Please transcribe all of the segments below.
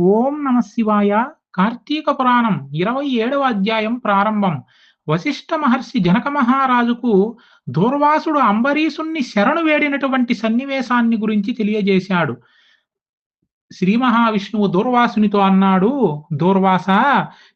ఓం నమ శివాయ. కార్తీక పురాణం ఇరవై ఏడవ అధ్యాయం ప్రారంభం. వశిష్ఠ మహర్షి జనక మహారాజుకు దూర్వాసుడు అంబరీషుణ్ణి శరణు వేడినటువంటి సన్నివేశాన్ని గురించి తెలియజేశాడు. శ్రీ మహావిష్ణువు దూర్వాసునితో అన్నాడు దూర్వాస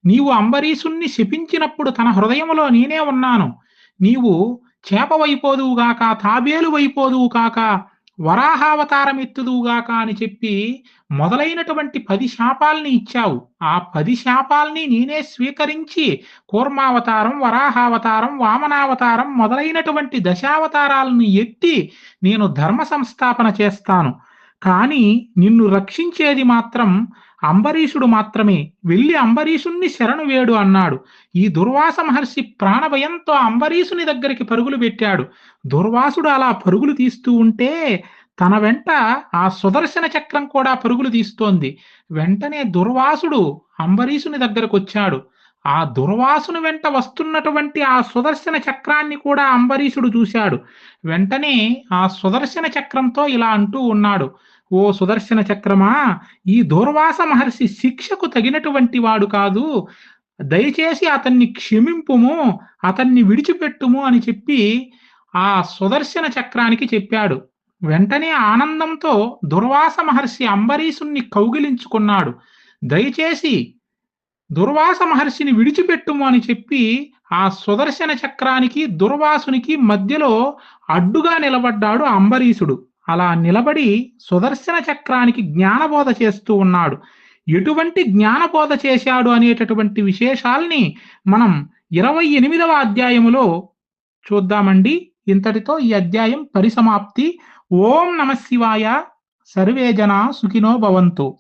నీవు అంబరీషుణ్ణి శపించినప్పుడు తన హృదయంలో నేనే ఉన్నాను. నీవు చేపవైపోదువుగాక తాబేలు వైపోదువు కాక వరాహావతారం ఎత్తుదువుగాక అని చెప్పి మొదలైనటువంటి పది శాపాల్ని ఇచ్చావు. ఆ పది శాపాల్ని నేనే స్వీకరించి కూర్మావతారం వరాహావతారం వామనావతారం మొదలైనటువంటి దశావతారాలను ఎత్తి నేను ధర్మ సంస్థాపన చేస్తాను. కానీ నిన్ను రక్షించేది మాత్రం అంబరీషుడు మాత్రమే. వెళ్ళి అంబరీషుణ్ణి శరణు వేడు అన్నాడు. ఈ దుర్వాస మహర్షి ప్రాణభయంతో అంబరీషుని దగ్గరికి పరుగులు పెట్టాడు. దుర్వాసుడు అలా పరుగులు తీస్తూ ఉంటే తన వెంట ఆ సుదర్శన చక్రం కూడా పరుగులు తీస్తోంది. వెంటనే దుర్వాసుడు అంబరీషుని దగ్గరకు వచ్చాడు. ఆ దుర్వాసుని వెంట వస్తున్నటువంటి ఆ సుదర్శన చక్రాన్ని కూడా అంబరీషుడు చూశాడు. వెంటనే ఆ సుదర్శన చక్రంతో ఇలా అంటూ ఉన్నాడు. ఓ సుదర్శన చక్రమా? ఈ దూర్వాస మహర్షి శిక్షకు తగినటువంటి వాడు కాదు. దయచేసి అతన్ని క్షమింపుము అతన్ని విడిచిపెట్టుము అని చెప్పి ఆ సుదర్శన చక్రానికి చెప్పాడు. వెంటనే ఆనందంతో దుర్వాస మహర్షి అంబరీషుణ్ణి కౌగిలించుకున్నాడు. దయచేసి దుర్వాస మహర్షిని విడిచిపెట్టుము అని చెప్పి ఆ సుదర్శన చక్రానికి దుర్వాసునికి మధ్యలో అడ్డుగా నిలబడ్డాడు అంబరీషుడు. అలా నిలబడి సుదర్శన చక్రానికి జ్ఞానబోధ చేస్తూ ఉన్నాడు. ఎటువంటి జ్ఞానబోధ చేశాడు అనేటటువంటి విశేషాల్ని మనం ఇరవై ఎనిమిదవ అధ్యాయములో చూద్దామండి. ఇంతటితో ఈ అధ్యాయం పరిసమాప్తి. ఓం నమ శివాయ సర్వే జనా సుఖినో భవంతు.